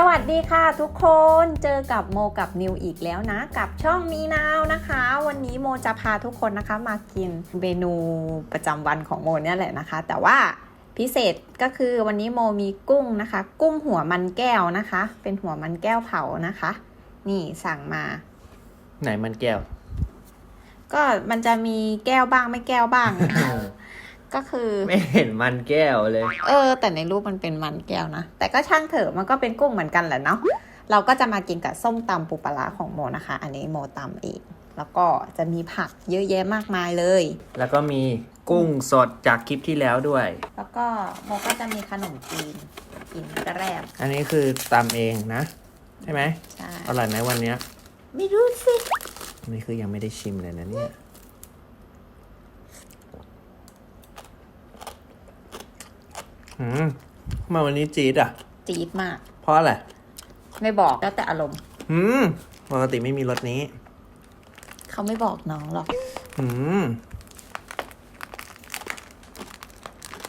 สวัสดีค่ะทุกคนเจอกับโมกับนิวอีกแล้วนะ กับช่องมีนาวนะคะ วันนี้โมจะพาทุกคนนะคะมากินเมนูประจำวันของโมเนี่ยแหละนะคะ แต่ว่าพิเศษก็คือวันนี้โมมีกุ้งนะคะ กุ้งหัวมันแก้วนะคะ เป็นหัวมันแก้วเผานะคะ นี่สั่งมา ไหนมันแก้ว ก็มันจะมีแก้วบ้างไม่แก้วบ้างนะคะ ก็คือ ไม่เห็นมันแก้วเลย เออ แต่ในรูปมันเป็นมันแก้วนะ แต่ก็ช่างเถอะมันก็เป็นกุ้งเหมือนกันแหละเนาะเราก็จะมากินกับส้มตำปูปลาร้าของโมนะคะ อันนี้โมตำเองแล้วก็จะมีผักเยอะแยะมากมายเลย แล้วก็มีกุ้งสดจากคลิปที่แล้วด้วย แล้วก็โมก็จะมีขนมจีนกินกระแรบอันนี้คือตำเองนะ ใช่ไหมใช่อร่อยไหมวันเนี้ยไม่รู้สิอันนี้คือยังไม่ได้ชิมเลยนะเนี่ย อืมทำไมาวันนี้จี๊ดอะ จี๊ดมาก เพราะอะไร ไม่บอกแล้วแต่อารมณ์ อืมปกติไม่มีรสนี้ เขาไม่บอกน้องหรอก อืม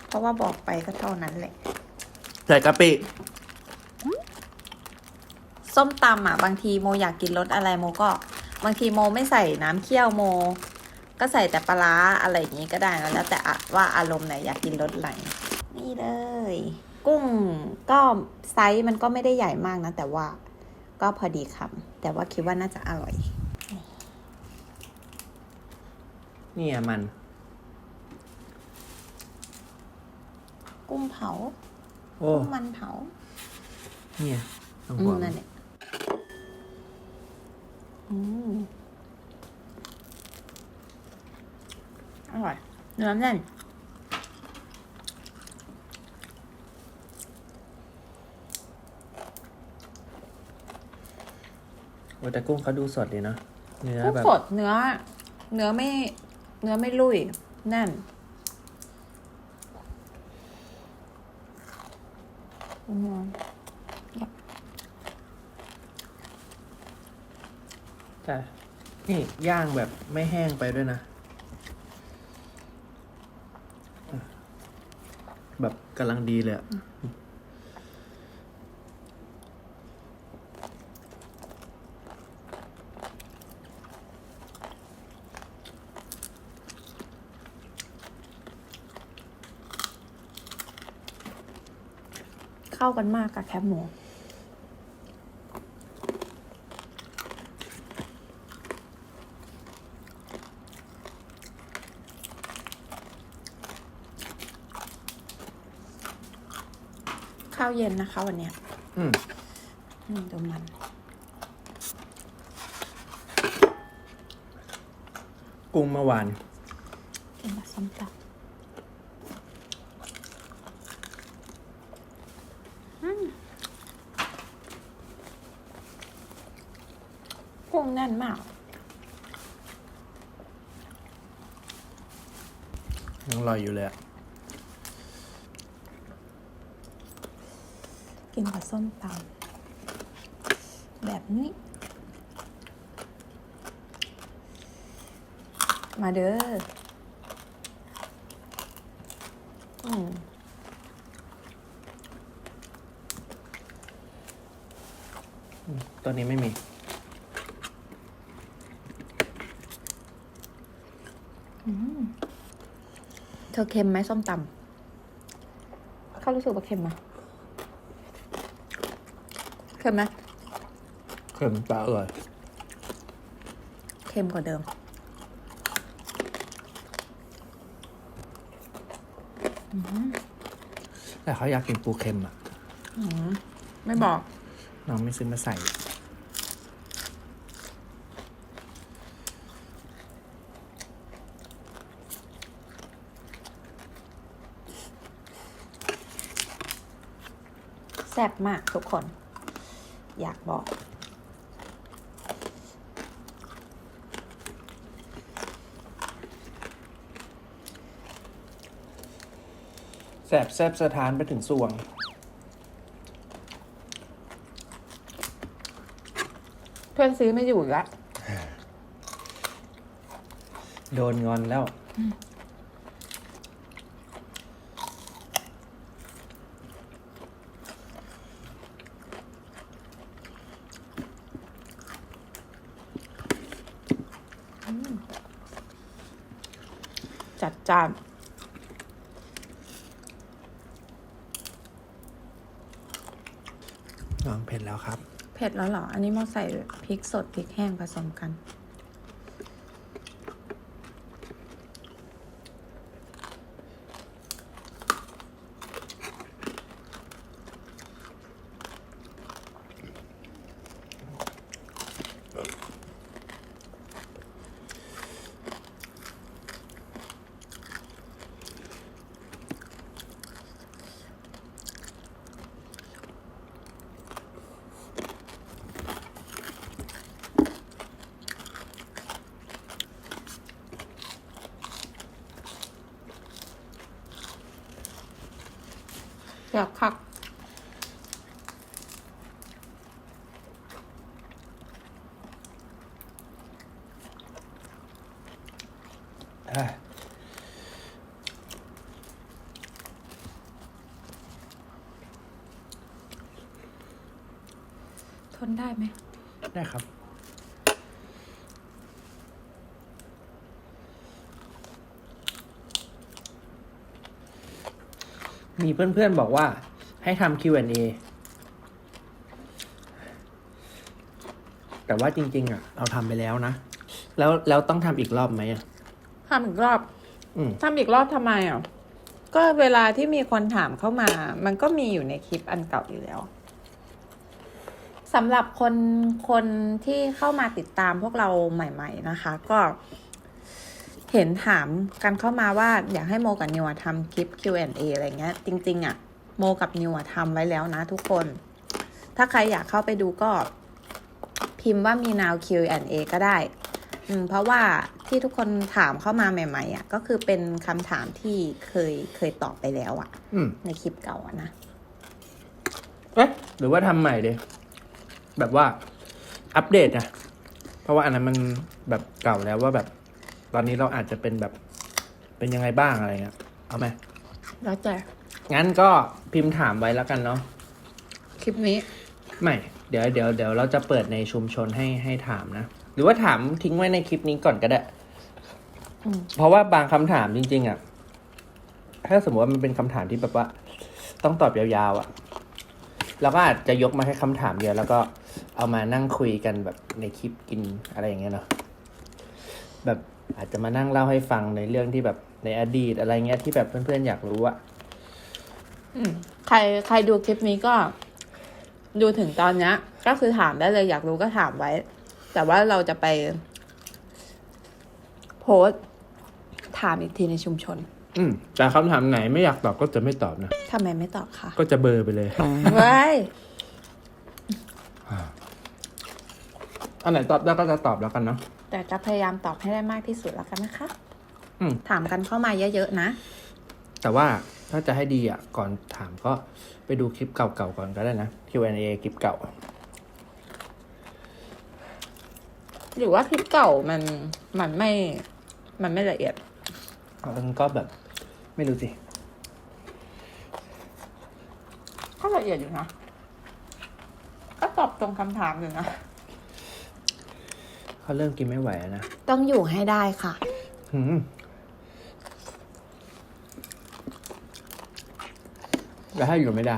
เพราะว่าบอกไปก็เท่านั้นแหละ ใส่กะปิ ส้มตำอะ บางทีโมอยากกินรสอะไรโมก็ บางทีโมไม่ใส่น้ำเคี่ยวโม ก็ใส่แต่ปลาร้าอะไรอย่างนี้ก็ได้นะแล้วแต่อะว่าอารมณ์ไหนอยากกินรสอะไรนี่ เลย กุ้งก็ไซส์มันก็ไม่ได้ใหญ่มากนะ แต่ว่าก็พอดีคำแต่ว่าคิดว่าน่าจะอร่อยเนี่ยมัน กุ้งเผาโอ้กุ้งมันเผาเนี่ยต้องอืหัมวมันั่นนแหละอืมอร่อยเนื้อแน่น โอ้แต่กุ้งเขาดูสดดีเนาะเนื้อกุ้งแบบสดเนื้อ เนื้อไม่ เนื้อไม่ลุยแน่นอืมแต่นี่ย่างแบบไม่แห้งไปด้วยนะ แบบกำลังดีเลยอะ เข้ากันมากกับแคบหมูข้าวเย็นนะคะ วันเนี้ยอืมอืมดูมันกุ้งเมื่อวาน กินกับส้มตำอืมกุ้ง แน่นมากยังอร่อยอยู่เลยอะกินกับส้มตำแบบนี้ มาเด้ออืมอืมตัวนี้ไม่มี เธอเค็มไหมส้มตำเขารู้สึกว่าเค็มไหมเค็มไหมเค็มปลาอร่อยเค็มกว่าเดิม แต่เขาอยากกินปูเค็มอะอืมไม่บอก น้องไม่ซื้อมาใส่ ซ่บมากทุกคน อยากบอก แสบแซบสถานไปถึงสวง เพื่อนซื้อไม่อยู่อีกแล้วโดนงอนแล้ว อ จัดจ้าน ลองเผ็ดแล้วครับ เผ็ดแล้วเหรอ อันนี้โมใส่พริกสดพริกแห้งผสมกัน อยากคักทนได้ไหมได้ครับ เพื่อนๆบอกว่าให้ทำ Q&A แต่ว่าจริง ๆ อะ เราทำไปแล้วนะ แล้วแล้วต้องทำอีกรอบไหมอะทำอีกรอบอืมทำอีกรอบทำไมอะ ก็เวลาที่มีคนถามเข้ามา มันก็มีอยู่ในคลิปอันเก่าอยู่แล้วสำหรับคนคนที่เข้ามาติดตามพวกเราใหม่ ๆ นะคะ ก็ เห็นถามกันเข้ามาว่าอยากให้โมกับนิวอะทำคลิป Q&A อะไรเงี้ย จริง ๆอะโมกับนิวอะทำไว้แล้วนะทุกคน ถ้าใครอยากเข้าไปดูก็ พิมพ์ว่ามี now Q&A ก็ได้ อืม เพราะว่าที่ทุกคนถามเข้ามาใหม่ ๆอะก็คือเป็นคำถามที่เคยเคยตอบไปแล้วอะอืมในคลิปเก่าอะนะเอ๊ะหรือว่าทำใหม่ดิแบบว่าอัปเดตนะเพราะว่าอันนั้นมันแบบเก่าแล้วว่าแบบ ตอนนี้เราอาจจะเป็นแบบ เป็นยังไงบ้างอะไรเงี้ยเอาไหมแล้วแต่งั้นก็พิมพ์ถามไว้แล้วกันเนาะคลิปนี้ ไม่ เดี๋ยวเดี๋ยวเดี๋ยวเราจะเปิดในชุมชนให้ให้ถามนะ หรือว่าถามทิ้งไว้ในคลิปนี้ก่อนก็ได้ อืม เพราะว่าบางคำถามจริง ๆอะ ถ้าสมมติว่ามันเป็นคำถามที่แบบว่า ต้องตอบยาวๆอะ เราก็อาจจะยกมาแค่คำถามเดียวแล้วก็เอามานั่งคุยกันแบบในคลิปกินอะไรอย่างเงี้ยเนาะ แบบ อาจจะมานั่งเล่าให้ฟังในเรื่องที่แบบในอดีตอะไรเงี้ยที่แบบเพื่อนๆอยากรู้อะอืมใครใครดูคลิปนี้ก็ ดูถึงตอนเนี้ยก็คือถามได้เลยอยากรู้ก็ถามไว้ แต่ว่าเราจะไป โพสต์ถามอีกทีในชุมชน อืมแต่คำถามไหนไม่อยากตอบก็จะไม่ตอบนะทำไมไม่ตอบคะก็จะเบลอไปเลยเว้ยอันไหนตอบได้ก็จะตอบแล้วกันเนาะ แต่จะพยายามตอบให้ได้มากที่สุดแล้วกันนะคะอืม ถามกันเข้ามาเยอะๆนะ แต่ว่าถ้าจะให้ดีอะ ก่อนถามก็ไปดูคลิปเก่าๆก่อนก็ได้นะ Q&A คลิปเก่า หรือว่าคลิปเก่ามันมันไม่ มันไม่ละเอียด มันก็แบบ ไม่รู้สิ ก็ละเอียดอยู่นะ ก็ตอบตรงคำถามอยู่นะ เขาเริ่มกินไม่ไหวแล้วนะต้องอยู่ให้ได้ค่ะ หืมแล้วถ้าอยู่ไม่ได้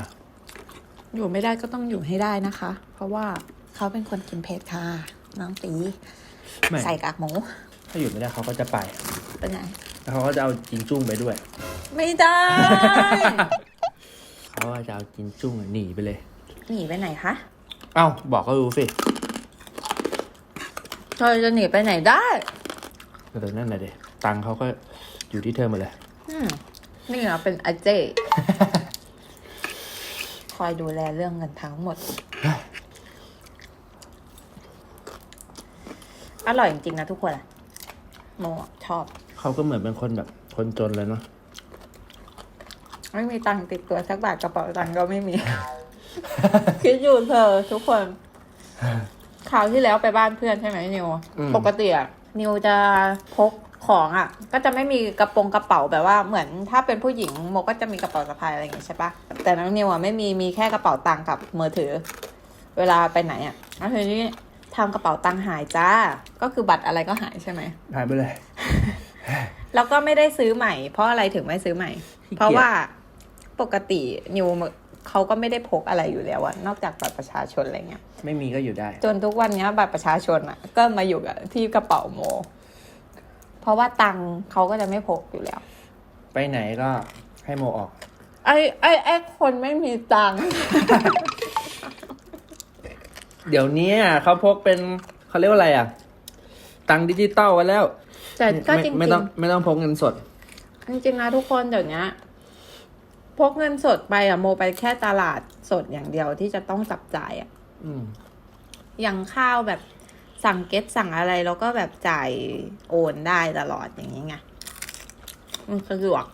อยู่ไม่ได้ก็ต้องอยู่ให้ได้นะคะ เพราะว่าเขาเป็นคนกินเผ็ดค่ะ น้องตีไม่ใส่กากหมู ถ้าอยู่ไม่ได้เขาก็จะไป เป็นไง แล้วเขาก็จะเอาจินจุ้งไปด้วย ไม่ได้ เขาก็จะเอาจินจุ้งหนีไปเลย หนีไปไหนคะ เอ้าบอกก็รู้สิเธอจะหนีไปไหนได้แต่เดี๋ยวนั่นแหละเด็ตังค์เขาก็อยู่ที่เธอหมดเลยอืมนี่เหรอเป็นอาเจ คอยดูแลเรื่องเงินทั้งหมด อร่อยจริงๆนะทุกคนอะโมอะชอบ เขาก็เหมือนเป็นคนแบบ คนจนเลยเนาะไม่มีตังค์ติดตัวสักบาทกระเป๋าตังค์ก็ไม่มี คิดอยู่เธอทุกคน คราวที่แล้วไปบ้านเพื่อนใช่ไหมนิว อืม ปกติอะนิวจะพกของอะก็จะไม่มีกระโปรงกระเป๋าแบบว่าเหมือนถ้าเป็นผู้หญิงโมก็จะมีกระเป๋าสะพายอะไรอย่างงี้ใช่ปะแต่น้องนิวอะไม่มีมีแค่กระเป๋าตังค์กับมือถือ เวลาไปไหนอะแล้วทีนี้ทำกระเป๋าตังค์หายจ้า ก็คือบัตรอะไรก็หายใช่ไหม หายไปเลย แล้วก็ไม่ได้ซื้อใหม่ เพราะอะไรถึงไม่ซื้อใหม่ขี้เกียจเพราะว่าปกตินิว เขาก็ไม่ได้พกอะไรอยู่แล้วอะนอกจากบัตรประชาชนอะไรเงี้ยไม่มีก็อยู่ได้ จนทุกวันเนี้ยบัตรประชาชนอะก็มาอยู่กับที่กระเป๋าโม เพราะว่าตังค์เขาก็จะไม่พกอยู่แล้ว ไปไหนก็ให้โมออก ไอ้ไอ้ไอ้คนไม่มีตังค์เดี๋ยวเนี้ยเขาพกเป็นเขาเรียกว่าอะไรอะตังค์ดิจิตอลกันแล้วแต่ก็ไม่จริงไม่ต้องไม่ต้องพกเงินสดๆจริงๆนะทุกคนเดี๋ยวนี้ พกเงินสดไปอะโมไปแค่ตลาดสดอย่างเดียวที่จะต้องจับจ่ายอะอืมอย่างข้าวแบบสั่งเก็ตสั่งอะไรแล้วก็แบบจ่ายโอนได้ตลอดอย่างนี้ไงมันสะดวก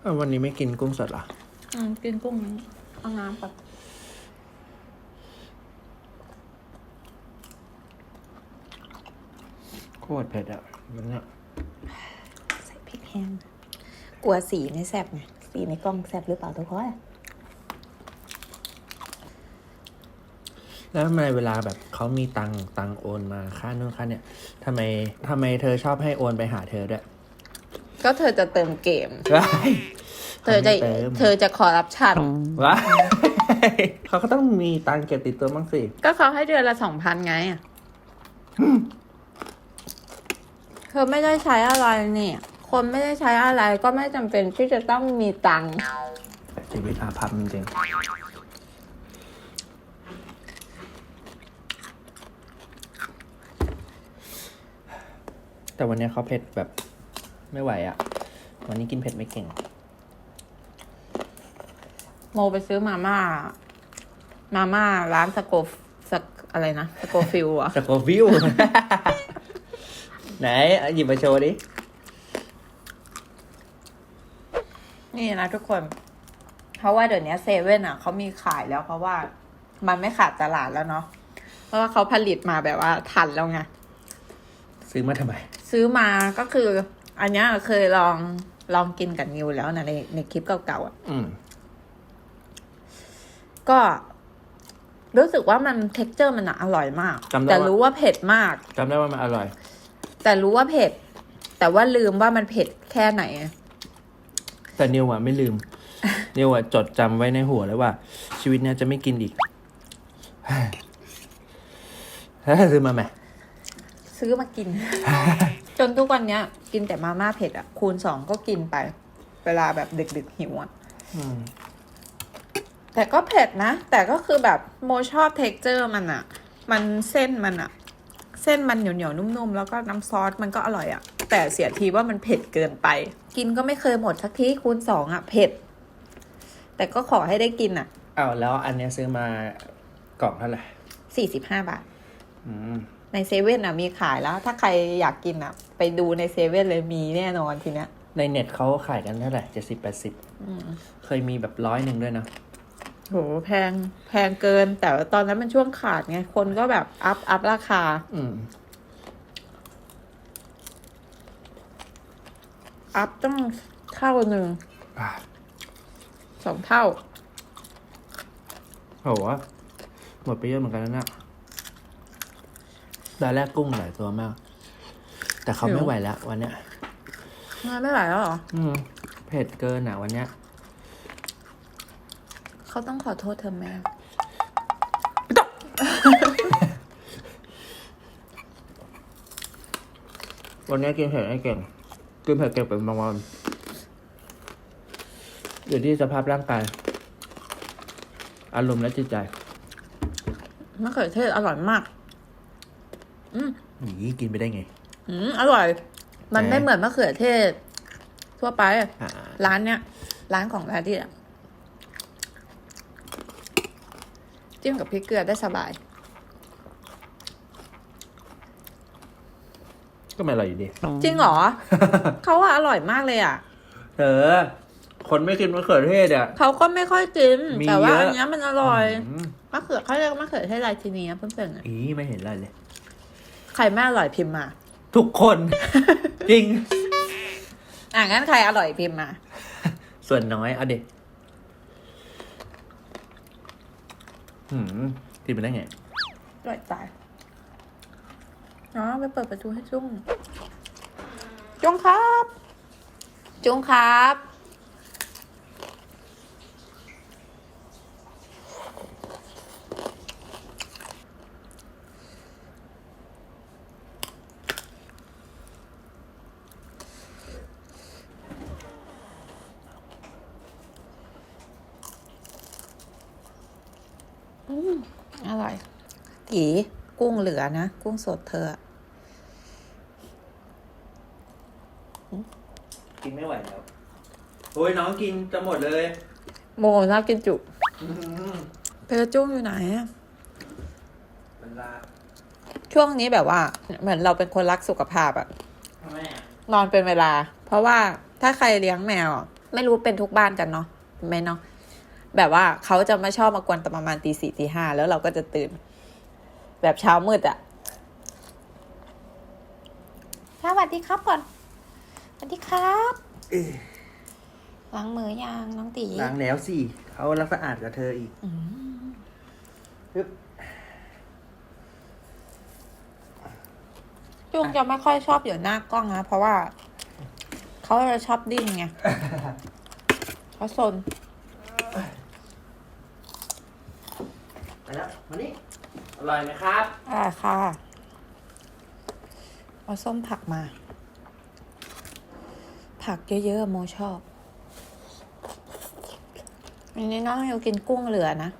เอ้าวันนี้ไม่กินกุ้งสดเหรออืมกินกุ้งนี้เอาน้ำแบบโคตรเผ็ดอะมันเนี่ยใส่พริกแห้ง กลัวสีไม่แซ่บไงสีในกล้องแซ่บหรือเปล่าทุกคนแล้วทำไมเวลาแบบเขามีตังค์ตังค์โอนมาค่านู่นค่าเนี่ยทำไมทำไมเธอชอบให้โอนไปหาเธอด้วย ก็เธอจะเติมเกม ว้ายเธอจะ ขาไม่ติมเธอจะขอรับชัน ว้ายเขาก็ต้องมีตังค์เก็บติดตัวบ้างสิ ก็เขาให้เดือนละสองพันไงอะเธอไม่ได้ใช้อะไรเนี่ย คนไม่ได้ใช้อะไรก็ไม่จำเป็นที่จะต้องมีตังค์ชีวิตอาภัพจริงๆแต่วันเนี้ยเขาเผ็ดแบบไม่ไหวอะ วันนี้กินเผ็ดไม่เก่ง โมไปซื้อมาม่า มาม่าร้านสโกฟสกอะไรนะ สโกฟิลอะสโกวิวไหนเอาหยิบมาโชว์ดิ นี่นะทุกคน เพราะว่าเดี๋ยวนี้เซเว่นอะเขามีขายแล้วเพราะว่ามันไม่ขาดตลาดแล้วเนาะเพราะว่าเขาผลิตมาแบบว่าทันแล้วไงซื้อมาทำไม ซื้อมาก็คือ อันเนี้ยเคยลองลองกินกับนิวแล้วนะในในคลิปเก่าๆอะอืมก็รู้สึกว่ามันเท็กเจอร์มันอะอร่อยมาก จำได้แต่ว่า รู้ว่าเผ็ดมาก จำได้ว่ามันอร่อย แต่รู้ว่าเผ็ด แต่ว่าลืมว่ามันเผ็ดแค่ไหน แต่นิวอะไม่ลืมนิวอะจดจำไว้ในหัวเลยว่า ชีวิตเนี้ยจะไม่กินอีกเฮ้ยซื้อมาไหมซื้อมากิน จนทุกวันเนี้ย กินแต่มาม่าเผ็ดอะ คูณสองก็กินไป เวลาแบบดึกๆหิวอะอืมแต่ก็เผ็ดนะ แต่ก็คือแบบโมชอบเท็กเจอร์มันอะมันเส้นมันอะเส้นมันเหนียวเหนียวๆนุ่มๆ แล้วก็น้ำซอสมันก็อร่อยอะ แต่เสียทีว่ามันเผ็ดเกินไป กินก็ไม่เคยหมดสักทีคูณสองอะเผ็ด แต่ก็ขอให้ได้กินอะอ้าวแล้วอันเนี้ยซื้อมากล่องเท่าไหร่สี่สิบห้าบาท อืม ในเซเว่นอะมีขายแล้ว ถ้าใครอยากกินอะไปดูในเซเว่นเลยมีแน่นอนทีเนี้ย ในเน็ตเขาขายกันเท่าไหร่เจ็ดสิบแปดสิบอืม เคยมีแบบร้อยหนึ่งด้วยนะ โหแพงแพงเกิน แต่ว่าตอนนั้นมันช่วงขาดไง คนก็แบบอัพอัพราคา อืม อัพต้องเท่าหนึ่งอะสองเท่าโหหมดไปเยอะเหมือนกันแล้วนะตอนแรกกุ้งหลายตัวมาก แต่เขาหิวไม่ไหวแล้ววันเนี้ยงานไม่ไหวแล้วเหรอ อืมเผ็ดเกินอะวันเนี้ยเขาต้องขอโทษเธอแม่วันนี้กินเผ็ดไม่เก่ง กินเผ็ดเก่งเป็นบางวันอยู่ที่สภาพร่างกาย อารมณ์และจิตใจมะเขือเทศอร่อยมากหนีกินไปได้ไง อืมอร่อย มันแหมไม่เหมือนมะเขือเทศ ทั่วไปอ่าร้านเนี้ย ร้านของร้านที่อะจิ้มกับพริกเกลือได้สบาย ก็ไม่อร่อยอยู่ดี จริงเหรอ เขาว่าอร่อยมากเลยอะเธอคนไม่กินมะเขือเทศอะ เขาก็ไม่ค่อยกิน มีแต่ว่าเยอะ อันเนี้ยมันอร่อยมมะเขือเขาเรียกมะเขือเทศราชินีนะเพื่อนๆอะอีไม่เห็นอะไรเลย ใครไม่อร่อยพิมพ์มา ทุกคน จริง อะงั้นใครอร่อยพิมพ์มา ส่วนน้อย เอาเด็กหืมกินไปได้ไงอร่อยตายไห นอ๋อไปเปิดประตูให้จุ้งจุ้งครับ จุ้งครับ อืมอร่อยตีกุ้งเหลือนะ กุ้งสดเธออะ กินไม่ไหวแล้ว โอ้ยน้องกินจะหมดเลย โมน่ากินจุเพลจุ้งอยู่ไหนอะมันลาช่วงนี้แบบว่า เหมือนเราเป็นคนรักสุขภาพอะทำไมอะนอนเป็นเวลา เพราะว่าถ้าใครเลี้ยงแมวอะไม่รู้เป็นทุกบ้านกันเนาะไหมเนาะแบบว่าเขาจะไม่ชอบมากวนตอนประมาณตีสี่ตีห้าแล้วเราก็จะตื่น แบบเช้ามืดอะสวัสดีครับก่อนสวัสดีครับ ล้างมือยังน้องตีล้างแล้วสิเขารักสะอาดกับเธออีกอืมปึ๊บจุงจะไม่ค่อยชอบอยู่หน้ากล้องนะ เพราะว่า เขาจะชอบดิ้นไงเขาสนไปแล้วมานี่อร่อยไหมครับ อ่าค่ะ เอาส้มผักมา ผักเยอะๆโมชอบ อันนี้น้องยู่กินกุ้งเหลือนะ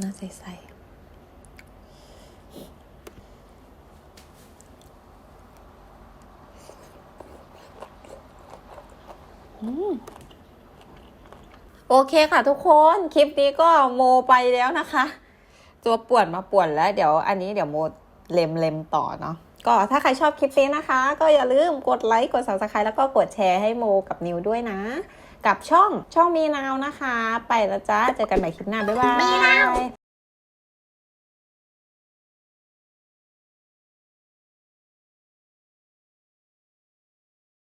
น่าใสๆอืมโอเคค่ะทุกคนคลิปนี้ก็โมไปแล้วนะคะ ตัวป่วนมาป่วนแล้ว เดี๋ยวอันนี้เดี๋ยวโมเล็มเล็มต่อเนาะ ก็ถ้าใครชอบคลิปนี้นะคะ ก็อย่าลืมกดไลค์กด subscribe แล้วก็กดแชร์ให้โมกับนิวด้วยนะ กับช่องช่องมีนาวนะคะ ไปแล้วจ้าเจอกันใหม่คลิปหน้าบ๊ายบาย